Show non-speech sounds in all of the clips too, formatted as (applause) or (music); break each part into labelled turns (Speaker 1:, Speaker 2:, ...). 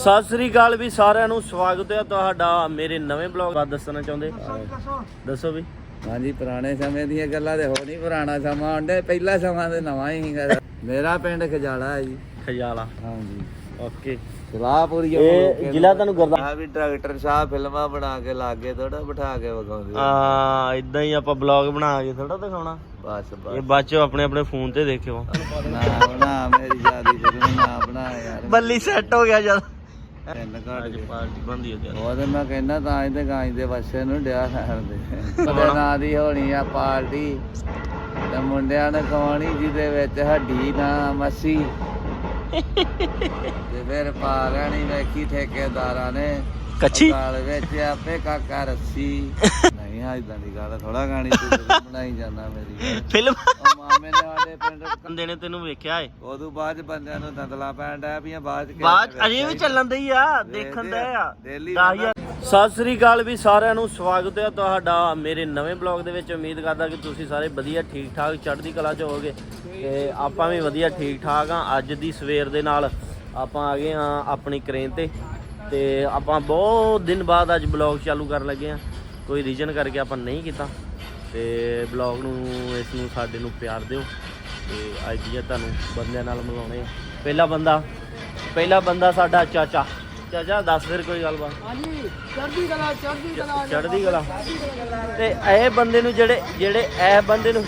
Speaker 1: ਸਤਿ ਸ੍ਰੀ ਅਕਾਲ ਵੀ ਸਾਰਿਆਂ ਨੂੰ ਸਵਾਗਤ ਹੈ ਤੁਹਾਡਾ ਮੇਰੇ ਨਵੇਂ ਬਲੌਗ ਬਾਰੇ। ਦੱਸਣਾ ਚਾਹੁੰਦੇ? ਦੱਸੋ ਵੀ।
Speaker 2: ਹਾਂਜੀ ਪੁਰਾਣੇ ਸਮੇਂ ਦੀਆਂ ਗੱਲਾਂ ਤੇ ਹੋ ਨਹੀਂ ਪੁਰਾਣਾ ਸਮਾਂ ਹੁੰਦੇ ਪਹਿਲਾ ਸਮਾਂ ਤੇ ਨਵਾਂ ਹੀ ਹੈਗਾ ਮੇਰਾ ਪਿੰਡ ਖਜਾਲਾ ਹੈ ਜੀ।
Speaker 1: ਖਜਾਲਾ।
Speaker 2: ਹਾਂਜੀ।
Speaker 1: ਓਕੇ।
Speaker 2: ਸਲਾਹਪੁਰੀ
Speaker 1: ਇਹ ਜ਼ਿਲ੍ਹਾ ਤੁਹਾਨੂੰ ਗੁਰਦਾ
Speaker 2: ਆ ਵੀ ਡਾਕਟਰ ਸਾਹਿਬ ਫਿਲਮਾਂ ਬਣਾ ਕੇ ਲਾਗੇ ਥੋੜਾ ਬਿਠਾ ਕੇ ਵਿਖਾਉਂਦੇ ਆ।
Speaker 1: ਆ ਇਦਾਂ ਹੀ ਆਪਾਂ ਬਲੌਗ ਬਣਾ ਕੇ ਥੋੜਾ ਦਿਖਾਉਣਾ।
Speaker 2: ਬਸ
Speaker 1: ਇਹ
Speaker 2: ਬਸ
Speaker 1: ਬਾਅਦ ਚ ਆਪਣੇ ਆਪਣੇ ਫੋਨ ਤੇ ਦੇਖਿਓ।
Speaker 2: ਨਾ ਬਣਾ ਮੇਰੀ ਸ਼ਾਦੀ ਫਿਲਮ ਨਾ ਬਣਾ ਯਾਰ।
Speaker 1: ਬੱਲੀ ਸੈੱਟ ਹੋ ਗਿਆ ਜਦ।
Speaker 2: ਤਿੰਨ ਘੜ
Speaker 1: ਅੱਜ
Speaker 2: ਗਏ।
Speaker 1: ਪਾਰਟੀ ਬੰਦੀ ਹੋ ਗਿਆ
Speaker 2: ਉਹ ਤੇ ਮੈਂ ਕਹਿੰਦਾ ਤਾਂ ਹੀ ਤੇ ਗਾਂ ਦੇ ਵਸੇ ਨੂੰ ਡਿਆ ਕਰਦੇ ਉਹਦੇ ਨਾਂ ਦੀ ਹੋਣੀ ਆ ਪਾਰਟੀ। ਤੇ ਮੁੰਡਿਆਂ ਨੇ ਕਹਾਣੀ ਜਿਹਦੇ ਵਿੱਚ ਹੱਡੀ ਨਾ ਮੱਸੀ। ਤੇ ਫਿਰ ਪਾ ਲੈਣੀ ਵੇਖੀ ਠੇਕੇਦਾਰਾਂ ਨੇ।
Speaker 1: ਕੱਚੀ?
Speaker 2: ਗਾਲ ਵਿੱਚ ਆਪੇ ਕਾਕਾ ਰੱਸੀ। ਨਹੀਂ ਹਾਂ ਇਦਾਂ ਦੀ ਗੱਲ ਥੋੜਾ ਗਾਣੀ ਤੂੰ (laughs) ਬਣਾਈ ਜਾਂਦਾ ਮੇਰੀ।
Speaker 1: ਫਿਲਮ?
Speaker 2: ਉਹ ਮਾਮੇ ਨੇ ਸਾਡੇ ਪਿੰਡ (laughs)
Speaker 1: ਬੰਦੇ ਨੇ ਤੈਨੂੰ ਵੇਖਿਆ ਏ?
Speaker 2: ਉਦੋਂ ਬਾਅਦ 'ਚ ਬੰਦਿਆਂ ਨੂੰ ਦੰਦਲਾ ਪੈਣ ਡਿਆ ਪਈਆਂ ਬਾਅਦ ਚ
Speaker 1: ਬਾਅਦ ਅਜੇ ਵੀ ਚੱਲਣ ਦਈ ਆ ਦੇਖਣ ਦੇ
Speaker 2: ਆ,
Speaker 1: ਆ
Speaker 2: daily
Speaker 1: 10000 ਸਤਿ ਸ੍ਰੀ ਅਕਾਲ ਵੀ ਸਾਰਿਆਂ ਨੂੰ ਸਵਾਗਤ ਹੈ ਤੁਹਾਡਾ ਮੇਰੇ ਨਵੇਂ ਬਲੌਗ ਦੇ ਵਿੱਚ। ਉਮੀਦ ਕਰਦਾ ਕਿ ਤੁਸੀਂ ਸਾਰੇ ਵਧੀਆ ਠੀਕ ਠਾਕ ਚੜ੍ਹਦੀ ਕਲਾ 'ਚ ਹੋਵੋਗੇ ਤੇ ਆਪਾਂ ਵੀ ਵਧੀਆ ਠੀਕ ਠਾਕ ਆ। ਅੱਜ ਦੀ ਸਵੇਰ ਦੇ ਨਾਲ ਆਪਾਂ ਆ ਗਏ ਆ ਆਪਣੀ ਕਰੇਨ ਤੇ ਤੇ ਆਪਾਂ ਬਹੁਤ ਦਿਨ ਬਾਅਦ ਅੱਜ ਬਲੌਗ ਚਾਲੂ ਕਰਨ ਲੱਗੇ ਆ ਕੋਈ ਰੀਜਨ ਕਰਕੇ ਆਪਾਂ ਨਹੀਂ ਕੀਤਾ ਤੇ ਬਲੌਗ ਨੂੰ ਇਸ ਨੂੰ ਸਾਡੇ ਨੂੰ ਪਿਆਰ ਦਿਓ ਤੇ ਅੱਜ ਦੀਆਂ ਤੁਹਾਨੂੰ ਬੰਦਿਆਂ ਨਾਲ ਮਿਲਾਉਣੇ ਆ। ਪਹਿਲਾ ਬੰਦਾ ਪਹਿਲਾ ਬੰਦਾ ਸਾਡਾ ਚਾਚਾ। ਚਾਚਾ ਦੱਸ ਫਿਰ ਕੋਈ ਗੱਲਬਾਤ।
Speaker 3: ਹਾਂਜੀ ਚੜ੍ਹਦੀ ਕਲਾ ਚੜ੍ਹਦੀ ਕਲਾ
Speaker 1: ਚੜ੍ਹਦੀ ਕਲਾ। ਤੇ ਇਹ ਬੰਦੇ ਨੂੰ ਜਿਹੜੇ ਜਿਹੜੇ ਇਹ ਬੰਦੇ ਨੂੰ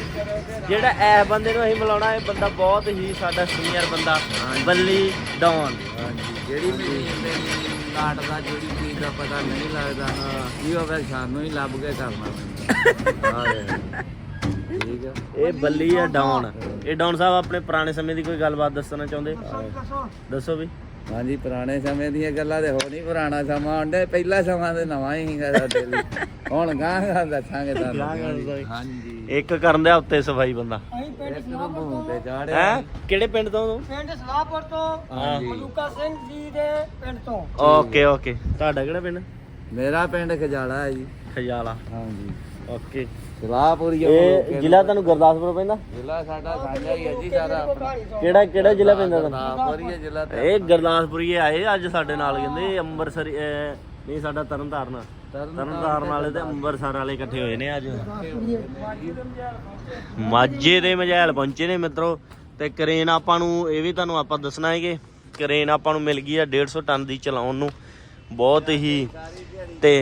Speaker 1: ਜਿਹੜਾ ਇਹ ਬੰਦੇ ਨੂੰ ਅਸੀਂ ਮਿਲਾਉਣਾ ਇਹ ਬੰਦਾ ਬਹੁਤ ਹੀ ਸਾਡਾ ਸੀਨੀਅਰ ਬੰਦਾ ਬੱਲੀ ਡੌਨ।
Speaker 2: ਹਾਂਜੀ। ਜਿਹੜੀ ਮੇਰੀ ਮੇਰੀ ਲਾਟ ਦਾ ਜਿਹੜੀ ਚੀਜ਼ ਦਾ ਪਤਾ ਨਹੀਂ ਲੱਗਦਾ ਇਹ ਹੋਵੇ ਸਾਨੂੰ ਹੀ ਲੱਭ ਕੇ ਕਰਨਾ। ਪੈਂਦਾ। ਠੀਕ ਆ।
Speaker 1: ਇਹ ਬੱਲੀ ਹੈ ਡੌਨ ਇਹ ਡੌਨ ਸਾਹਿਬ ਆਪਣੇ ਪੁਰਾਣੇ ਸਮੇਂ ਦੀ ਕੋਈ ਗੱਲਬਾਤ ਦੱਸਣਾ ਚਾਹੁੰਦੇ? ਦੱਸੋ ਵੀ।
Speaker 2: ਹਾਂਜੀ ਪੁਰਾਣੇ ਸਮੇਂ ਦੀਆਂ ਗੱਲਾਂ ਤੇ ਹੋ ਨਹੀਂ ਪੁਰਾਣਾ ਸਮਾਂ ਹੁੰਦੇ ਪਹਿਲਾ ਸਮਾਂ ਤੇ ਨਵਾਂ ਹੀ ਹੈਗਾ ਸਾਡੇ ਲਈ ਹੁਣ ਗਾਂ ਗਾਂ ਦੱਸਾਂਗੇ ਤੁਹਾਨੂੰ। ਹਾਂਜੀ।
Speaker 1: ਇੱਕ ਕਰਨ ਦੇ ਉੱਤੇ ਸਫ਼ਾਈ ਬੰਦਾ।
Speaker 3: ਅਸੀਂ ਪਿੰਡ
Speaker 2: ਤੇ
Speaker 1: ਹੈ? ਕਿਹੜੇ ਪਿੰਡ ਤੋਂ ਤੂੰ?
Speaker 3: ਪਿੰਡ ਸਲਾਹਪੁਰ ਤੋਂ ਮਲੂਕਾ ਸਿੰਘ ਜੀ ਦੇ ਪਿੰਡ ਤੋਂ।
Speaker 1: Okay okay. ਤੁਹਾਡਾ ਕਿਹੜਾ ਪਿੰਡ?
Speaker 2: ਮੇਰਾ ਪਿੰਡ ਖਜਾਲਾ ਹੈ ਜੀ।
Speaker 1: ਖਜਾਲਾ।
Speaker 2: ਹਾਂਜੀ।
Speaker 1: ਓਕੇ।
Speaker 2: ਸਲਾਹਪੁਰੀ
Speaker 1: ਇਹ ਜ਼ਿਲ੍ਹਾ ਤੁਹਾਨੂੰ ਗੁਰਦਾਸਪੁਰ ਪੈਂਦਾ?
Speaker 2: ਜ਼ਿਲ੍ਹਾ ਸਾਡਾ ਸਾਂਝਾ ਹੀ ਹੈ ਜੀ ਸਾਰਾ
Speaker 1: ਕਿਹੜਾ ਕਿਹੜਾ ਜ਼ਿਲ੍ਹਾ ਪੈਂਦਾ ਤੁਹਾਨੂੰ?
Speaker 2: ਹੈ ਜ਼ਿਲ੍ਹਾ ਤੇ
Speaker 1: ਇਹ ਗੁਰਦਾਸਪੁਰੀਏ ਆਏ ਅੱਜ ਸਾਡੇ ਨਾਲ ਕਹਿੰਦੇ ਅੰਮ੍ਰਿਤਸਰ ਨਹੀਂ ਸਾਡਾ ਤਰਨਤਾਰਨ। ਤਰਨਤਾਰਨ ਵਾਲੇ ਤੇ ਅੰਮ੍ਰਿਤਸਰ ਵਾਲੇ ਇਕੱਠੇ ਹੋਏ ਨੇ ਅੱਜ। ਮਾਝੇ ਦੇ ਮਝੈਲ ਪਹੁੰਚੇ ਨੇ ਮਿੱਤਰੋ ਤੇ ਕਰੇਨ ਆਪਾਂ ਨੂੰ ਇਹ ਵੀ ਤੁਹਾਨੂੰ ਆਪਾਂ ਦੱਸਣਾ ਹੈ ਕਿ ਕਰੇਨ ਆਪਾਂ ਨੂੰ ਮਿਲ ਗਈ ਆ 150 ਟਨ ਦੀ ਚਲਾਉਣ ਨੂੰ। ਬਹੁਤ ਹੀ ਤੇ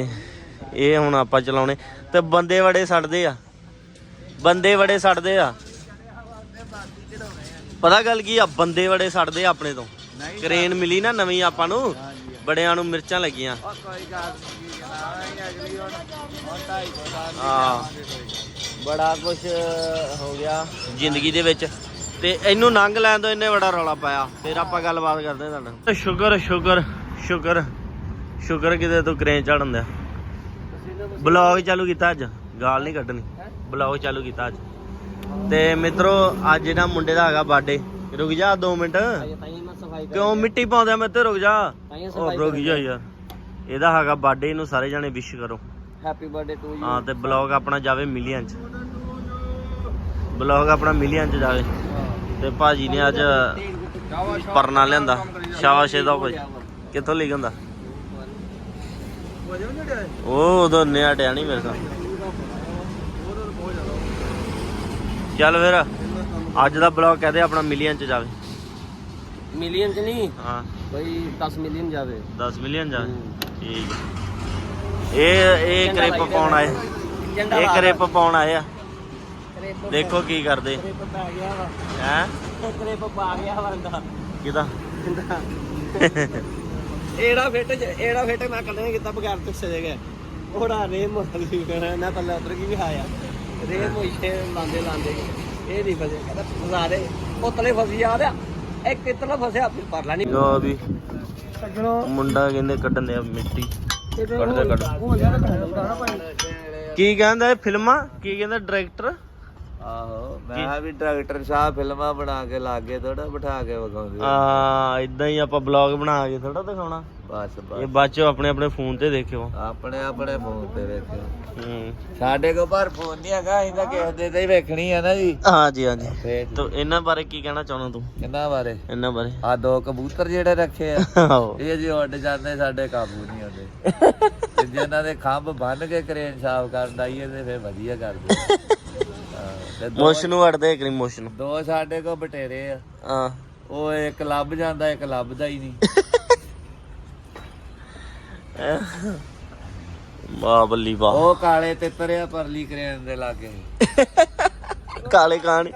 Speaker 1: ਇਹ ਹੁਣ ਆਪਾਂ ਚਲਾਉਣੇ। ਤੇ ਬੰਦੇ ਬੜੇ ਸੜਦੇ ਆ। ਬੰਦੇ ਬੜੇ ਸੜਦੇ ਆ। ਪਤਾ ਗੱਲ ਕੀ ਆ? ਬੰਦੇ ਬੜੇ ਸੜਦੇ ਆ ਆਪਣੇ ਤੋਂ। ਕਰੇਨ ਮਿਲੀ ਨਾ ਨਵੀਂ ਆਪਾਂ ਨੂੰ ਬੜਿਆਂ ਨੂੰ ਮਿਰਚਾਂ ਲੱਗੀਆਂ। ਹਾਂ ਬੜਾ ਕੁਝ ਹੋ ਗਿਆ। ਜ਼ਿੰਦਗੀ ਦੇ ਵਿੱਚ। ਤੇ ਇਹਨੂੰ ਨੰਗ ਲੈਣ ਤੋਂ ਇਹਨੇ ਬੜਾ ਰੌਲਾ ਪਾਇਆ। ਫਿਰ ਆਪਾਂ ਗੱਲਬਾਤ ਕਰਦੇ ਤੁਹਾਡਾ ਸ਼ੁਕਰ ਸ਼ੁਕਰ ਸ਼ੁਕਰ ਸ਼ੁਕਰ ਕਿਤੇ ਤੂੰ ਕਰੇਨ ਚੜਨ ਦਿਆ। ਬਲੌਗ ਚਾਲੂ ਕੀਤਾ ਅੱਜ। ਗਾਲ ਨਹੀਂ ਕੱਢਣੀ। ਬਲੌਗ ਚਾਲੂ ਕੀਤਾ ਅੱਜ। ਤੇ ਮਿੱਤਰੋ ਅੱਜ ਇਹਨਾਂ ਮੁੰਡੇ ਦਾ ਹੈਗਾ ਬਰਥਡੇ ਰੁਕ ਜਾ 2 ਮਿੰਟ। ਕਿਉਂ ਮਿੱਟੀ ਪਾਉਂਦਾ ਮੈਂ ਤੇ? ਰੁਕ ਜਾ। ਉਹ ਰੁਕ ਜਾ ਯਾਰ। ਇਹਦਾ ਹੈਗਾ ਬਰਥਡੇ ਇਹਨੂੰ ਸਾਰੇ ਜਾਣੇ ਵਿਸ਼ ਕਰੋ।
Speaker 3: ਹੈਪੀ ਬਰਥਡੇ ਟੂ ਯੂ
Speaker 1: ਹਾਂ ਤੇ ਬਲੌਗ ਆਪਣਾ ਜਾਵੇ ਮਿਲੀਅਨ ਚ। ਬਲੌਗ ਆਪਣਾ ਮਿਲੀਅਨ ਚ ਜਾਵੇ। ਤੇ ਭਾਜੀ ਨੇ ਅੱਜ ਪਰਨਾ ਲਿਆਂਦਾ। ਸ਼ਾਬਾਸ਼ ਇਹਦਾ ਭਾਈ ਕਿੱਥੋਂ ਲਿਖ ਹੁੰਦਾ ਉਹ ਉਦੋਂ ਨਿਆ ਟਿਆ ਨਹੀਂ ਮੇਰੇ ਚੱਲ ਫਿਰ ਅੱਜ ਦਾ ਬਲੌਗ ਕਹਦੇ ਆਪਣਾ ਮਿਲੀਅਨ ਚ ਜਾਵੇ।
Speaker 3: ਮਿਲੀਅਨ ਚ ਨਹੀਂ?
Speaker 1: ਹਾਂ।
Speaker 3: ਬਈ 10 ਮਿਲੀਅਨ ਜਾਵੇ।
Speaker 1: 10 ਮਿਲੀਅਨ ਜਾਵੇ। ਠੀਕ ਹੈ। ਇਹ ਇਹ ਕਰਿਪ ਪਾਉਣ ਆਏ। ਇਹ ਕਰਿਪ ਪਾਉਣ ਆਏ ਆ। ਦੇਖੋ ਕੀ ਕਰਦੇ।
Speaker 3: ਕ੍ਰਿਪ ਪਾ ਗਿਆ ਵਾ।
Speaker 1: ਹੈ?
Speaker 3: ਕ੍ਰਿਪ ਪਾ ਗਿਆ ਬੰਦਾ।
Speaker 1: ਕਿਦਾ (laughs)
Speaker 3: ਇਹੜਾ ਫਿੱਟ ਇਹੜਾ ਫਿੱਟ ਮੈਂ ਕੱਢਣੇ ਕਿਤਾ ਬਗੈਰ ਤੁਕਸੇ ਦੇ ਗਏ। ਉਹੜਾ ਰੇ ਮੋਲ ਕਹਣਾ ਨਾ ਪੱਲੇ ਉਤਰ ਕੀ ਵੀ ਆਇਆ। ਰੇ ਮੋਈਸ਼ੇ ਲਾਂਦੇ ਲਾਂਦੇ ਇਹ ਨਹੀਂ ਫਸੇ ਕਹਿੰਦਾ ਫਸਾ ਦੇ ਉਹ ਤਲੇ ਫਸੀ ਆ। ਰਿਹਾ ਇੱਕ ਇਤਲਾ ਫਸਿਆ ਫਿਰ ਪਰ ਲੈਣੀ
Speaker 1: ਲੋ ਵੀ
Speaker 3: ਸੱਜਣੋ
Speaker 1: ਮੁੰਡਾ ਕਹਿੰਦੇ ਕੱਢਣ ਦੇ ਮਿੱਟੀ। ਕੱਢ। ਦੇ ਕੱਢ ਕੀ ਕਹਿੰਦਾ ਇਹ ਫਿਲਮਾਂ? ਕੀ ਕਹਿੰਦਾ ਡਾਇਰੈਕਟਰ?
Speaker 2: ਆਹੋ ਮੈਂ ਕਿਹਾ ਵੀ ਡਾਕਟਰ ਸਾਹਿਬ ਫਿਲਮਾਂ ਬਣਾ ਕੇ ਲਾਗੇ ਥੋੜਾ ਬਿਠਾ ਕੇ ਵਿਖਾਉਂਦੇ
Speaker 1: ਆ। ਇਦਾਂ ਹੀ ਆਪਾਂ ਬਲੌਗ ਬਣਾ ਕੇ ਥੋੜਾ ਦਿਖਾਉਣਾ।
Speaker 2: ਬਸ
Speaker 1: ਇਹ
Speaker 2: ਬਸ
Speaker 1: ਬਾਅਦ ਚੋਂ ਆਪਣੇ ਆਪਣੇ ਫੋਨ ਤੇ ਦੇਖਿਓ।
Speaker 2: ਆਪਣੇ ਆਪਣੇ ਫੋਨ ਤੇ ਵੇਖਿਓ।
Speaker 1: ਹੂੰ।
Speaker 2: ਸਾਡੇ ਕੋਲ ਪਰ ਫੋਨ ਨਹੀਂ ਹੈਗਾ ਅਸੀਂ ਤਾਂ ਕਿਸੇ ਦੇ ਤੇ ਹੀ ਵੇਖਣੀ ਆ ਨਾ ਜੀ।
Speaker 1: ਹਾਂਜੀ ਹਾਂਜੀ।
Speaker 2: ਫੇਰ
Speaker 1: ਤੋ ਇਹਨਾਂ ਬਾਰੇ ਕੀ ਕਹਿਣਾ ਚਾਹੁੰਦਾ ਤੂੰ?
Speaker 2: ਕਿੰਨਾ ਬਾਰੇ?
Speaker 1: ਇਹਨਾਂ ਬਾਰੇ।
Speaker 2: ਆ ਦੋ ਕਬੂਤਰ ਜਿਹੜੇ ਰੱਖੇ ਆ।
Speaker 1: ਆਹੋ।
Speaker 2: ਇਹ ਜੀ ਉੱਡ ਜਾਂਦੇ ਸਾਡੇ ਕਾਬੂ ਨਹੀਂ ਆਉਂਦੇ (laughs) ਤੇ ਜੇ ਇਹਨਾਂ ਦੇ ਖੰਭ ਬੰਨ ਕੇ ਕਰੇਨ ਸਾਫ਼ ਕਰਨ ਤੇ ਫੇਰ ਵਧੀਆ ਕਰਦੇ। (laughs) ਹਾਂ,
Speaker 1: ਮੋਸ਼ ਨੂੰ ਅੜਦੇ ਕਰੀ ਮੋਸ਼ ਨੂੰ।
Speaker 2: ਦੋ ਸਾਡੇ ਕੋਲ ਬਟੇਰੇ ਆ।
Speaker 1: ਆ
Speaker 2: ਉਹ ਇੱਕ ਲੱਭ ਜਾਂਦਾ ਇੱਕ ਲੱਭਦਾ ਹੀ ਨਹੀਂ।
Speaker 1: ਵਾਹ ਬੱਲੀ ਵਾਹ।
Speaker 2: ਉਹ ਕਾਲੇ ਤਿੱਤਰ ਆ ਪਰਲੀ ਕਰੇਨ ਦੇ ਲਾਗੇ।
Speaker 1: ਕਾਲੇ ਕਾਣ।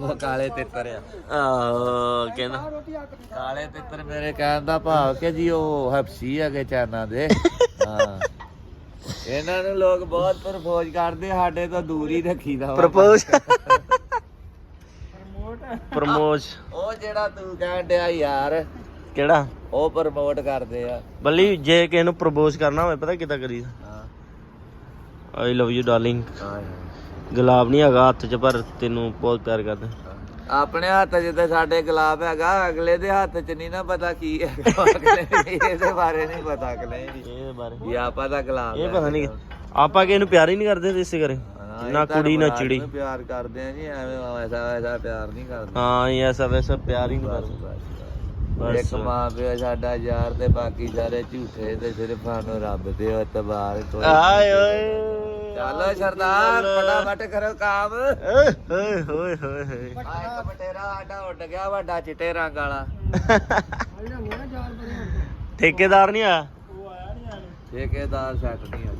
Speaker 2: ਉਹ ਕਾਲੇ ਤਿੱਤਰ ਆ।
Speaker 1: ਆ ਕਹਿੰਦਾ।
Speaker 2: ਕਾਲੇ ਤਿੱਤਰ ਮੇਰੇ ਕਹਿਣ ਦਾ ਭਾਵ ਕਿ ਜੀ ਉਹ ਹਫਸੀ ਹੈਗੇ ਚਾਈਨਾ ਦੇ। ਹਾਂ। ਇਹਨਾਂ ਨੂੰ ਲੋਕ ਬਹੁਤ ਪ੍ਰਪੋਜ਼ ਕਰਦੇ ਸਾਡੇ ਤੋਂ ਦੂਰ ਹੀ ਰੱਖੀਦਾ ਵਾ।
Speaker 1: ਪ੍ਰਪੋਜ਼? ਪ੍ਰਮੋਜ।
Speaker 2: ਉਹ ਜਿਹੜਾ ਤੂੰ ਕਹਿਣ ਡਿਆ ਯਾਰ
Speaker 1: ਕਿਹੜਾ?
Speaker 2: ਉਹ ਪ੍ਰਮੋਟ ਕਰਦੇ ਆ।
Speaker 1: ਬੱਲੀ ਜੇ ਕਿਸੇ ਨੂੰ ਪ੍ਰਪੋਜ਼ ਕਰਨਾ ਹੋਵੇ ਪਤਾ ਕਿੱਦਾਂ ਕਰੀਦਾ?
Speaker 2: ਹਾਂ।
Speaker 1: ਆਈ ਲਵ ਯੂ ਡਾਰਲਿੰਗ
Speaker 2: ਹਾਂ
Speaker 1: ਗੁਲਾਬ ਨਹੀਂ ਹੈਗਾ ਹੱਥ 'ਚ ਪਰ ਤੈਨੂੰ ਬਹੁਤ ਪਿਆਰ ਕਰਦਾ।
Speaker 2: ਆਪਣੇ ਹੱਥ 'ਚ ਤੇ ਸਾਡੇ ਗੁਲਾਬ ਹੈਗਾ ਅਗਲੇ ਦੇ ਹੱਥ 'ਚ ਨਹੀਂ ਨਾ ਪਤਾ ਕੀ ਨੂੰ ਇਹਦੇ ਬਾਰੇ ਨਹੀਂ ਪਤਾ ਅਗਲੇ ਨੂੰ
Speaker 1: ਇਹ ਬਾਰੇ
Speaker 2: ਵੀ ਆਪਾਂ ਦਾ ਗੁਲਾਬ
Speaker 1: ਇਹ
Speaker 2: ਹੈ।
Speaker 1: ਪਤਾ ਨਹੀਂ ਆਪਾਂ ਕਿਸੇ ਨੂੰ ਪਿਆਰ ਹੀ ਨਹੀਂ ਕਰਦੇ ਤੇ ਇਸੇ ਕਰੇ
Speaker 2: ਹਾਂ, ਇਹ
Speaker 1: ਨਾ ਕੁੜੀ ਨਾ ਚਿੜੀ।
Speaker 2: ਪਿਆਰ ਕਰਦੇ ਆ ਜੀ ਐਵੇਂ ਐਸਾ ਐਸਾ ਪਿਆਰ ਨਹੀਂ ਕਰਦੇ।
Speaker 1: ਹਾਂ ਇਹ ਐਸਾ ਵੈਸਾ ਪਿਆਰ ਹੀ ਨਹੀਂ ਕਰਦੇ।
Speaker 2: ਇੱਕ ਮਾਂ ਪਿਓ ਸਾਡਾ ਯਾਰ ਤੇ ਬਾਕੀ ਸਾਰੇ ਝੂਠੇ ਤੇ ਸਿਰਫ ਸਾਨੂੰ ਰੱਬ ਦੇ ਇਤਬਾਰ ਕੋਈ
Speaker 1: ਆਏ ਓਏ।
Speaker 2: ਚਲੋ ਸਰਦਾਰ ਫਟਾਫਟ ਕਰੋ ਕੰਮ।
Speaker 1: ਓਏ ਹੋਏ ਹੋਏ ਹੋਏ ਹੋਏ।
Speaker 2: ਆ ਇੱਕ ਬਟੇਰਾ ਸਾਡਾ ਉੱਡ ਗਿਆ ਵੱਡਾ ਚਿੱਟੇ ਰੰਗ ਵਾਲਾ।
Speaker 1: ਠੇਕੇਦਾਰ ਨਹੀਂ ਆਇਆ?
Speaker 2: ਠੇਕੇਦਾਰ ਸੈੱਟ ਨਹੀਂ ਆ।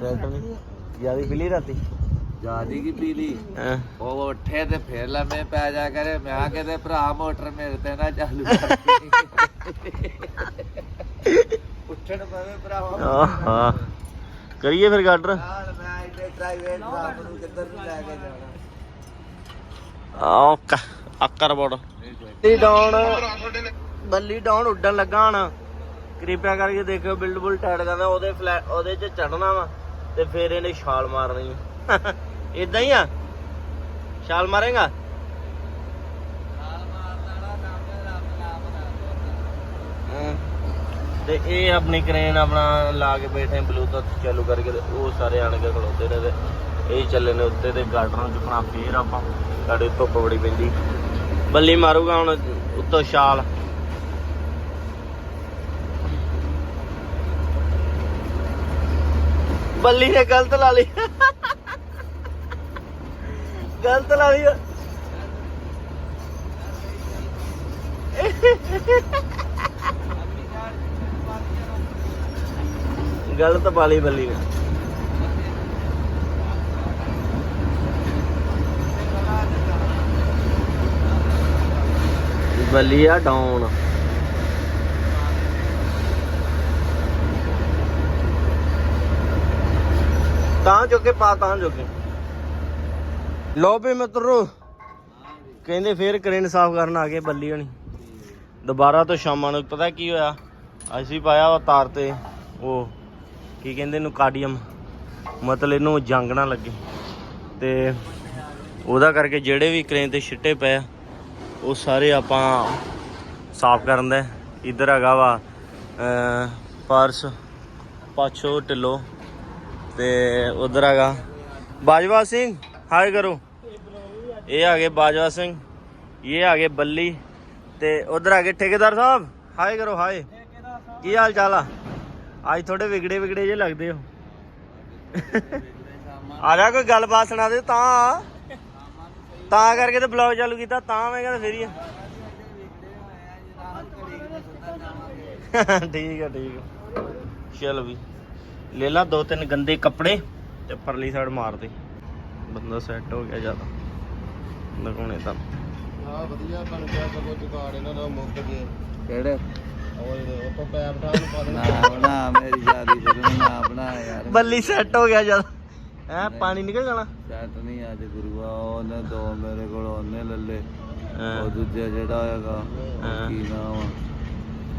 Speaker 1: ਸੈਟ ਨਹੀਂ। ਜਿਆਦੀ ਪਿਲੀ ਰਾਤੀ?
Speaker 2: ਜਾਦੀ ਕੀ ਪੀਲੀ
Speaker 1: ਹੈਂ।
Speaker 2: ਉਹ ਉੱਠੇ ਤੇ ਫੇਰ ਲੰਮੇ ਪੈ ਜਾ ਕਰੇ। ਮੈਂ ਆ ਕਿਤੇ ਭਰਾ ਮੋਟਰ ਮੇਰੇ ਤੇ ਨਾ ਚਾਲੂ ਕਰ। ਉੱਠਣ ਪਵੇ ਭਰਾਵਾ
Speaker 1: ਆਹਾ। ਕਰੀਏ ਫਿਰ ਗਾਡਰ
Speaker 2: ਨਾਲ ਮੈਂ ਇੱਥੇ ਪ੍ਰਾਈਵੇਟ ਜੌਬ ਨੂੰ ਕਿੱਧਰ ਨੂੰ ਲੈ ਕੇ ਜਾਣਾ?
Speaker 1: ਆਹ ਆਕਰ ਬੋੜ ਬੱਲੀ ਡਾਉਣ ਬੱਲੀ ਡਾਉਣ ਉੱਡਣ ਲੱਗਾ ਹਣ। ਕਿਰਪਾ ਕਰਕੇ ਦੇਖਿਓ ਬਿਲਡ ਬੁਲ ਟਾਈਟ ਕਰਦਾ ਉਹਦੇ ਫਲੈ ਉਹਦੇ 'ਚ ਚੜਨਾ ਵਾ ਤੇ ਫਿਰ ਇਹਨੇ ਛਾਲ ਮਾਰਨੀ ਇਦਾਂ (laughs) ਹੀ ਆ? ਛਾਲ ਮਾਰੇਗਾ? ਤੇ ਇਹ ਆਪਣੀ ਕ੍ਰੇਨ ਆਪਣਾ ਲਾ ਕੇ ਬੈਠੇ ਬਲੂਟੁੱਥ ਚਾਲੂ ਕਰਕੇ ਤੇ ਉਹ ਸਾਰੇ ਆਣ ਕੇ ਖਲੋਤੇ ਨੇ ਤੇ ਇਹ ਚੱਲੇ ਨੇ ਉੱਤੇ ਤੇ ਗਾਰਡਨ ਚ ਆਪਣਾ ਫੇਰ ਆਪਾਂ। ਸਾਡੇ ਧੁੱਪ ਬੜੀ ਪੈਂਦੀ। ਬੱਲੀ ਮਾਰੂਗਾ ਹੁਣ ਉੱਤੋਂ ਛਾਲ। ਬੱਲੀ ਨੇ ਗਲਤ ਲਾ ਲਈ। ਗਲਤ ਲਾ ਲਈ। ਗਲਤ ਪਾ ਬੱਲੀ ਨੇ ਬੱਲੀ ਆ ਡਾਊਨ। ਤਾਂ ਜੋ ਕੇ ਪਾ, ਤਾਂ ਜੋ ਕੇ ਲੋ ਵੀ ਮਿੱਤਰੋ, ਕਹਿੰਦੇ ਫੇਰ ਕਰੇਨ ਸਾਫ਼ ਕਰਨ ਆ ਗਏ ਬੱਲੀ ਹਣੀ। ਦੁਬਾਰਾ ਤੋਂ ਸ਼ਾਮਾਂ ਨੂੰ, ਪਤਾ ਕੀ ਹੋਇਆ? ਅਸੀਂ ਪਾਇਆ ਵਾ ਤਾਰ ਤੇ, ਉਹ ਕੀ ਕਹਿੰਦੇ ਇਹਨੂੰ, ਕਾਡੀਅਮ। ਮਤਲਬ ਇਹਨੂੰ ਜੰਗ ਨਾ ਲੱਗੇ। ਤੇ ਉਹਦਾ ਕਰਕੇ ਜਿਹੜੇ ਵੀ ਕਰੇਨ ਤੇ ਛਿੱਟੇ ਪਏ ਉਹ ਸਾਰੇ ਆਪਾਂ ਸਾਫ਼ ਕਰਨ ਦਾ ਇੱਧਰ ਹੈਗਾ ਵਾ ਪਰਸ, ਪਾਛੋ, ਢਿੱਲੋ ਤੇ ਉਧਰ ਹੈਗਾ ਬਾਜਵਾ ਸਿੰਘ। ਹਾਏ ਕਰੋ। ਇਹ ਆ ਗਏ ਬਾਜਵਾ ਸਿੰਘ, ਇਹ ਆ ਗਏ ਬੱਲੀ ਤੇ ਉਧਰ ਆ ਗਏ ਠੇਕੇਦਾਰ ਸਾਹਿਬ। ਹਾਏ ਕਰੋ, ਹਾਏ। ਕੀ ਹਾਲ ਚਾਲ ਆ? ਅੱਜ ਥੋੜੇ ਵਿਗੜੇ ਵਿਗੜੇ ਜੇ ਲੱਗਦੇ ਹੋ। ਆ ਜਾ ਕੋਈ ਗੱਲਬਾਤ ਸੁਣਾ ਦੇ ਤਾਂ। ਤਾਂ ਕਰਕੇ ਤੇ ਬਲੌਗ ਚਾਲੂ ਕੀਤਾ ਤਾਂ ਮੈਂ ਕਹਿੰਦਾ ਫੇਰ ਹੀ। ਠੀਕ ਆ ਠੀਕ ਚਲ ਵੀ। ਲੈ ਲਾ ਦੋ ਤਿੰਨ ਗੰਦੇ ਕੱਪੜੇ ਤੇ ਪਰਲੀ ਸਾਈਡ ਮਾਰ ਦੇ ਬੰਦਾ ਸੈੱਟ ਹੋ ਗਿਆ ਜ਼ਿਆਦਾ। ਲਗਾਉਣੇ ਤਾਂ
Speaker 3: ਆ ਵਧੀਆ ਬਣ ਗਿਆ ਸਗੋਂ ਜੁਗਾੜ ਇਹਨਾਂ ਦਾ ਮੁੱਕ ਜੇ
Speaker 2: ਕਿਹੜੇ?
Speaker 3: ਨੂੰ ਪਾ ਦੇ
Speaker 2: ਨਾ ਬਣਾ ਮੇਰੀ ਸ਼ਾਦੀ ਸ਼ੁਰੂ ਨਾ ਬਣਾ ਯਾਰ।
Speaker 1: ਬੱਲੀ ਸੈੱਟ ਹੋ ਗਿਆ ਜ਼ਿਆਦਾ ਹੈ ਪਾਣੀ ਨਿਕਲ ਜਾਣਾ?
Speaker 2: ਸੈੱਟ ਨਹੀਂ ਅੱਜ ਗੁਰੂਆ ਉਹਨੇ ਦੋ ਮੇਰੇ ਕੋਲ ਉਹਨੇ ਲੱਲੇ। ਉਹ ਦੂਜਾ ਜਿਹੜਾ ਹੈਗਾ। ਉਹ ਕੀ ਨਾਮ ਆ?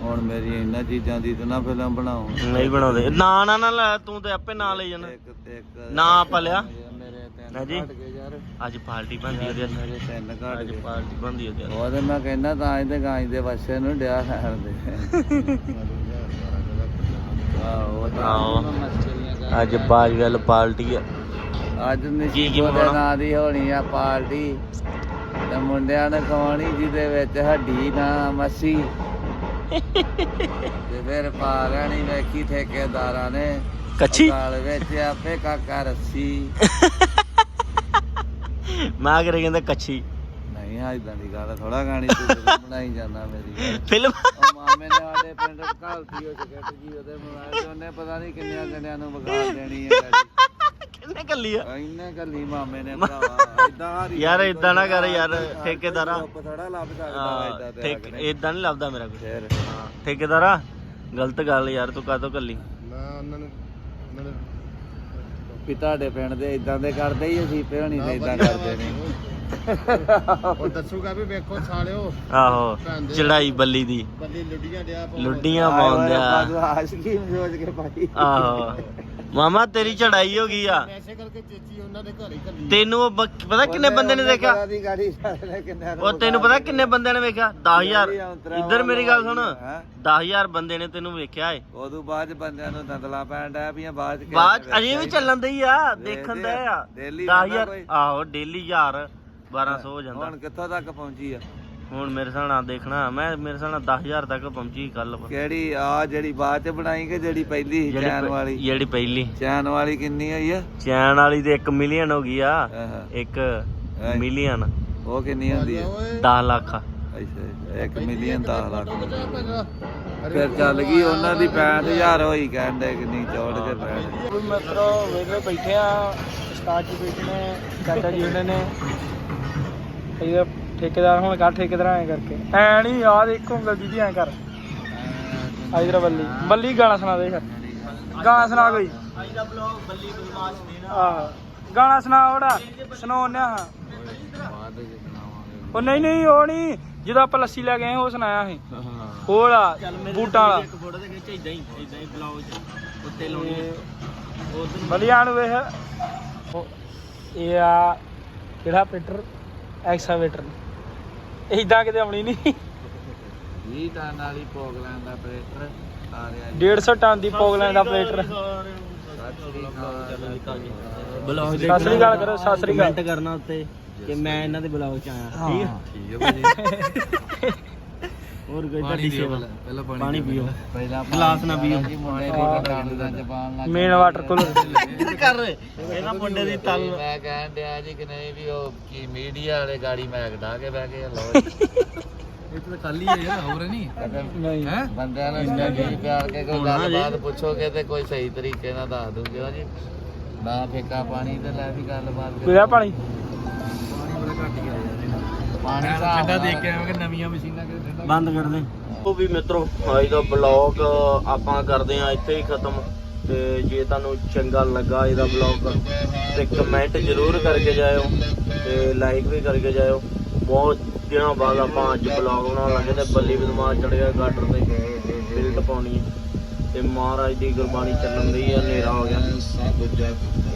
Speaker 2: ਹੁਣ ਮੇਰੀ ਇਹਨਾਂ ਚੀਜ਼ਾਂ ਦੀ ਤਾਂ ਨਾ ਫਿਲਮ ਬਣਾਓ।
Speaker 1: ਨਹੀਂ ਬਣਾਉਂਦੇ। ਨਾ ਨਾ ਨਾ ਲੈ ਤੂੰ ਤੇ ਆਪੇ ਨਾਂ ਲਈ ਜਾਣਾ।
Speaker 2: ਇੱਕ ਇੱਕ
Speaker 1: ਨਾ ਆਪਾਂ ਲਿਆ
Speaker 2: ਮੇਰੇ ਤਿੰਨ
Speaker 1: ਹਾਂਜੀ ਅੱਜ ਪਾਰਟੀ ਬੰਦੀ ਉਹਦੇ।
Speaker 2: ਮੇਰੇ ਤਿੰਨ
Speaker 1: ਅੱਜ
Speaker 2: ਗਏ
Speaker 1: ਪਾਰਟੀ ਬੰਦੀ ਉਹਦੇ।
Speaker 2: ਉਹ ਤੇ ਮੈਂ ਕਹਿੰਦਾ ਤਾਂ ਇਹਦੇ ਗਾਂ ਦੇ ਬੱਚੇ ਨੂੰ ਡਿਆ ਖਾਣ ਦੇ। ਆਹੋ
Speaker 1: ਆਹੋ। ਅੱਜ ਬਾਜਵੈਲ ਪਾਰਟੀ ਆ।
Speaker 2: ਅੱਜ
Speaker 1: ਕੀ
Speaker 2: ਨਿਸ਼ੀ
Speaker 1: ਕੀ
Speaker 2: ਦੇ
Speaker 1: ਬਣਾਉਣਾ?
Speaker 2: ਨਾਂ ਦੀ ਹੋਣੀ ਆ ਪਾਰਟੀ। ਤੇ ਮੁੰਡਿਆਂ ਨੇ ਖਵਾਉਣੀ ਜਿਹਦੇ ਵਿੱਚ ਹੱਡੀ ਨਾ ਮੱਸੀ। ਤੇ ਫਿਰ ਪਾ ਲੈਣੀ ਵੇਖੀ ਠੇਕੇਦਾਰਾਂ ਨੇ।
Speaker 1: ਕੱਚੀ।
Speaker 2: ਗਾਲ ਵਿੱਚ ਆਪੇ ਕਾਕਾ ਰੱਸੀ।
Speaker 1: ਮੈਂ ਕਰੇ ਕਹਿੰਦਾ ਕੱਚੀ
Speaker 2: ਨਹੀਂ ਆ ਇਦਾਂ ਦੀ ਗੱਲ ਥੋੜਾ ਗਾਣੀ ਤੂੰ ਫਿਲਮ ਬਣਾਈ ਜਾਂਦਾ ਮੇਰੀ।
Speaker 1: ਫਿਲਮ
Speaker 2: ਉਹ ਮਾਮੇ ਨੇ ਸਾਡੇ ਪਿੰਡ ਘਾਲਤੀ ਉਹ ਟਿਕਟ ਜੀ ਉਹਦੇ ਮੋਬਾਈਲ 'ਚ ਉਹਨੇ ਪਤਾ ਨਹੀਂ ਕਿੰਨਿਆਂ ਜਣਿਆਂ ਨੂੰ ਵਿਖਾ ਦੇਣੀ ਹੈ ਗਾੜੀ
Speaker 1: ਕਿੰਨੇ ਕੱਲੀ ਆ?
Speaker 2: ਇੰਨੇ ਗੱਲੀ ਮਾਮੇ ਨੇ ਭਰਾਵਾ ਇਦਾਂ
Speaker 1: ਯਾਰ ਏਦਾਂ ਨਾ ਕਰ ਯਾਰ, ਠੇਕੇਦਾਰਾ।
Speaker 2: ਥੋੜਾ ਲੱਭ ਸਕਦਾ
Speaker 1: ਹਾਂ,
Speaker 2: ਇਦਾਂ ਤੇ
Speaker 1: ਠੇਕ ਇਦਾਂ ਨਹੀਂ ਲੱਭਦਾ ਮੇਰਾ ਕੋਈ।
Speaker 2: ਫਿਰ।
Speaker 1: ਹਾਂ ਠੇਕੇਦਾਰਾ ਗਲਤ ਗੱਲ ਯਾਰ ਤੂੰ ਕਾਹਤੋਂ ਕੱਲੀ?
Speaker 2: ਵੀ ਤੁਹਾਡੇ ਪਿੰਡ ਦੇ ਇਦਾਂ ਦੇ ਕਰਦੇ ਹੀ ਅਸੀਂ ਪੇ ਹੋਣੀ ਤੇ ਇਦਾਂ ਕਰਦੇ ਨੇ।
Speaker 4: ਉਹ ਦੱਸੂਗਾ ਵੀ ਵੇਖੋ ਸਾਲਿਓ।
Speaker 1: ਆਹੋ ਚੜਾਈ ਬੱਲੀ ਦੀ।
Speaker 4: ਬੱਲੀ ਲੁੱਡੀਆਂ ਡਿਆ
Speaker 1: ਲੁੱਡੀਆਂ ਪਾਉਂਦਿਆ।
Speaker 2: ਆਸ਼ਕੀ ਸੋਚ ਕੇ ਭਾਈ
Speaker 1: ਆਹੋ। ਮਾਮਾ ਤੇਰੀ ਚੜਾਈ ਹੋ ਗਈ ਆ।
Speaker 4: ਐਸੇ ਕਰਕੇ ਚੇਚੀ ਉਹਨਾਂ ਦੇ ਘਰ ਹੀ ਕੱਲੀ।
Speaker 1: ਤੈਨੂੰ ਉਹ ਬ- ਪਤਾ ਕਿੰਨੇ ਬੰਦੇ ਨੇ ਦੇਖਿਆ?
Speaker 2: ਪਤਾ ਦੀ ਗਾੜੀ ਸਾਲੇ ਕਿੰਨੇ
Speaker 1: ਉਹ ਤੈਨੂੰ ਪਤਾ ਕਿੰਨੇ ਬੰਦਿਆਂ ਨੇ ਵੇਖਿਆ? 10000 ਇੱਧਰ ਮੇਰੀ ਗੱਲ ਸੁਣ।
Speaker 2: ਹੈਂ?
Speaker 1: 10000 ਬੰਦੇ ਨੇ ਤੈਨੂੰ ਵੇਖਿਆ ਏ।
Speaker 2: ਉਦੋਂ ਬਾਅਦ 'ਚ ਬੰਦਿਆਂ ਨੂੰ ਦੰਦਲਾ ਪੈਣ ਡਿਆ ਪਈਆਂ ਬਾਅਦ ਚ
Speaker 1: ਬਾਅਦ ਅਜੇ ਵੀ ਚੱਲਣ ਦਈ ਆ ਦੇਖਣ। ਦੇ ਆ।
Speaker 2: Daily
Speaker 1: 10000
Speaker 2: ਰਹਿੰਦਾ ਕੋਈ।
Speaker 1: ਆਹੋ ਡੇਲੀ 1000 1200 ਹੋ। ਜਾਂਦਾ।
Speaker 2: ਹੁਣ ਕਿੱਥੋਂ ਤੱਕ ਪਹੁੰਚੀ ਆ?
Speaker 1: ਹੁਣ ਮੇਰੇ ਹਿਸਾਬ ਨਾਲ ਦੇਖਣਾ ਮੈਂ ਮੇਰੇ ਹਿਸਾਬ ਨਾਲ 10000 ਤੱਕ ਪਹੁੰਚੀ ਕੱਲ
Speaker 2: ਕਿਹੜੀ ਆ ਜਿਹੜੀ ਬਾਅਦ ਚ ਬਣਾਈ ਕਿ ਜਿਹੜੀ ਪਹਿਲੀ ਸੀ ਚੈਨ ਵਾਲੀ?
Speaker 1: ਜਿਹੜੀ ਪਹਿਲੀ।
Speaker 2: ਚੈਨ ਵਾਲੀ ਕਿੰਨੀ ਹੋਈ ਆ?
Speaker 1: ਚੈਨ ਵਾਲੀ ਤੇ 1 ਮਿਲੀਅਨ ਹੋ ਗਈ ਆ
Speaker 2: ਆਹਾ।
Speaker 1: 1 ਮਿਲੀਅਨ।
Speaker 2: ਉਹ ਕਿੰਨੀ ਹੁੰਦੀ ਆ?
Speaker 1: 10 ਲੱਖ।
Speaker 2: ਅੱਛਾ 1 ਮਿਲੀਅਨ 10 ਲੱਖ। ਫਿਰ ਚੱਲ ਗਈ ਉਹਨਾਂ ਦੀ 65000 ਹੋਈ ਕਹਿੰਦੇ ਕਿੰਨੀ ਚੌੜ ਕੇ ਪੈਣ
Speaker 3: ਕੋਈ ਮਿੱਤਰੋ ਵੇਲੇ ਬੈਠੇ ਆ ਉਸਤਾਦ ਜੀ ਬੈਠੇ ਨੇ ਚਾਚਾ ਜੀ ਉਹਨਾਂ ਨੇ। ਇਹ ਠੇਕੇਦਾਰ ਹੁਣ ਕਰ ਠੇਕੇਦਾਰ ਐ ਕਰਕੇ। ਐ ਨਹੀਂ ਯਾਦ ਇੱਕ ਉਂਗਲ ਦੀਦੀ ਐ ਕਰ। ਇਧਰ ਬੱਲੀ। ਬੱਲੀ ਗਾਣਾ ਸੁਣਾ ਦੇ ਫਿਰ ਗਾਣਾ ਸੁਣਾ ਕੋਈ।
Speaker 1: ਅੱਜ ਦਾ ਬਲੌਗ ਬੱਲੀ ਬਦਮਾਸ਼ ਦੇ ਨਾਲ
Speaker 3: ਗਾਣਾ ਸੁਣਾ ਉਹਦਾ। ਸੁਣਾਉਣੇ ਆ ਉਹ ਨਹੀਂ ਨਹੀਂ, ਉਹ ਨਹੀਂ ਜਦੋਂ ਆਪਾਂ ਲੱਸੀ ਲੈ ਗਏ ਉਹ ਸੁਣਾਇਆ ਸੀ। ਉਹ ਬੂਟਾਂ ਵਾਲਾ।
Speaker 1: ਫੋਟੋ ਦੇ ਵਿੱਚ ਇਦਾਂ ਹੀ ਇਦਾਂ ਹੀ ਬਲੌਗ ਉੱਤੇ ਲਾਉਣੀ
Speaker 3: ਬਲੀਆਂ ਨੂੰ ਵੇਖ ਇਹ ਆ, ਕਿਹੜਾ ਪੀਟਰ ਐਕਸਾਵੇਟਰ। ਇਦਾਂ ਕਿਤੇ ਆਉਣੀ ਨਹੀਂ।
Speaker 2: 20 ਟਨ ਵਾਲੀ ਪੋਗਲਾਂ ਦਾ ਪ੍ਰੇਟਰ ਆ ਰਿਹਾ
Speaker 3: 150 ਟਨ ਦੀ ਪੋਗਲੈਂਡ ਦਾ ਪਲੇਟਰ
Speaker 1: ਬਲੌਗ ਦੇ
Speaker 3: ਸਤਿ ਸ੍ਰੀ ਅਕਾਲ। ਕਰੋ ਸਤਿ ਸ੍ਰੀ ਅਕਾਲ।
Speaker 1: ਕਮੈਂਟ ਕਰਨਾ ਉੱਤੇ ਕਿ ਮੈਂ ਇਹਨਾਂ ਦੇ ਬਲੌਗ ਚ ਆਇਆ।
Speaker 3: ਹਾਂ।
Speaker 1: ਠੀਕ
Speaker 2: ਠੀਕ ਹੈ ਭਾਜੀ।
Speaker 1: ਹੋਰ ਕੋਈ ਤੁਹਾਡੀ ਸੇਵਾ।
Speaker 2: ਪਹਿਲਾਂ
Speaker 1: ਪਾਣੀ ਪੀਓ।
Speaker 2: ਪਹਿਲਾਂ
Speaker 1: ਗਲਾਸ ਨਾ ਪੀਓ।
Speaker 2: ਜੀ
Speaker 3: ਮੇਨ ਵਾਟਰ ਕੂਲਰ (laughs)
Speaker 1: ਕਰ ਇਹਨਾਂ ਮੁੰਡੇ ਦੀ ਤਲ।
Speaker 2: ਮੈਂ ਕਹਿਣ ਡਿਆ ਜੀ ਕਿ ਨਹੀਂ ਵੀ ਉਹ ਕੀ ਮੀਡੀਆ ਵਾਲੇ ਗਾੜੀ ਮੈਂ ਡਾ ਕੇ ਬਹਿ ਗਏ ਲੋ ਇਹ ਤਾਂ ਕੱਲ ਹੀ ਹੈ ਹੋਰ ਨਹੀਂ।
Speaker 3: ਨਹੀਂ।
Speaker 2: ਬੰਦਿਆਂ ਨੂੰ ਸਟੱਡੀ ਪਿਆਰ ਕੇ ਕੋਈ ਗੱਲਬਾਤ ਪੁੱਛੋਗੇ ਤੇ ਕੋਈ ਸਹੀ ਤਰੀਕੇ ਨਾਲ ਦੱਸ ਦੂਗੇ ਜੀ। ਨਾ ਫੇਕਾ ਪਾਣੀ ਤੇ ਲੈ ਵੀ ਗੱਲਬਾਤ
Speaker 3: ਪੀਆ ਪਾਣੀ?
Speaker 2: ਪਾਣੀ ਠੰਡਾ ਦੇਖ ਕੇ ਆਵਾਂਗੇ ਨਵੀਆਂ ਮਸ਼ੀਨਾਂ ਕਿ ਠੰਡਾ
Speaker 1: ਬੰਦ ਕਰ ਦੇ। ਉਹ ਵੀ ਮਿੱਤਰੋ, ਅੱਜ ਦਾ ਬਲੌਗ ਆਪਾਂ ਕਰਦੇ ਆ ਇੱਥੇ ਹੀ ਖਤਮ। ਤੇ ਜੇ ਤੁਹਾਨੂੰ ਚੰਗਾ ਲੱਗਾ ਇਹਦਾ ਬਲੌਗ ਤੇ ਕਮੈਂਟ ਜ਼ਰੂਰ ਕਰਕੇ ਜਾਇਓ ਤੇ ਲਾਈਕ ਵੀ ਕਰਕੇ ਜਾਇਓ। ਬਹੁਤ ਦਿਨਾਂ ਬਾਅਦ ਆਪਾਂ ਅੱਜ ਬਲੌਗ ਬਣਾਉਣ ਲੱਗੇ ਤੇ ਬੱਲੀ ਬਦਮਾਸ਼ ਚੜ ਗਿਆ ਗਾਟਰ ਤੇ ਬਿਲਟ ਪਾਉਣੀ ਤੇ ਮਹਾਰਾਜ ਦੀ ਗੁਰਬਾਣੀ ਚੱਲਣ ਦੀ ਆ, ਹਨੇਰਾ ਹੋ ਗਿਆ।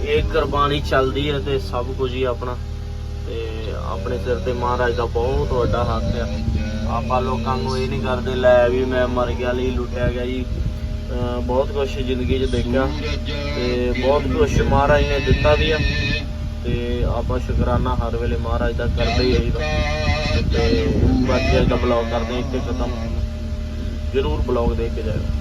Speaker 1: ਇਹ ਗੁਰਬਾਣੀ ਚੱਲਦੀ ਹੈ ਤੇ ਸਭ ਕੁਝ ਹੀ ਆਪਣਾ। ਤੇ ਆਪਣੇ ਸਿਰ ਤੇ ਮਹਾਰਾਜ ਦਾ ਬਹੁਤ ਵੱਡਾ ਹੱਥ ਆ। ਆਪਾਂ ਲੋਕਾਂ ਨੂੰ ਇਹ ਨਹੀਂ ਕਰਦੇ, ਲੈ ਵੀ ਮੈਂ ਮਰ ਗਿਆ, ਲਈ ਲੁੱਟਿਆ ਗਿਆ ਜੀ। ਬਹੁਤ ਕੁਝ ਜ਼ਿੰਦਗੀ 'ਚ ਦੇਖਿਆ ਤੇ ਬਹੁਤ ਕੁਝ ਮਹਾਰਾਜ ਨੇ ਦਿੱਤਾ ਵੀ ਆ। ਤੇ ਆਪਾਂ ਸ਼ੁਕਰਾਨਾ ਹਰ ਵੇਲੇ ਮਹਾਰਾਜ ਦਾ ਕਰਦੇ ਹੀ ਰਹੀਦਾ। ਤੇ ਬਾਕੀ ਅੱਜ ਦਾ ਬਲੌਗ ਕਰਦੇ ਇੱਕ ਖਤਮ। ਜ਼ਰੂਰ ਬਲੌਗ ਦੇਖ ਕੇ ਜਾਇਓ।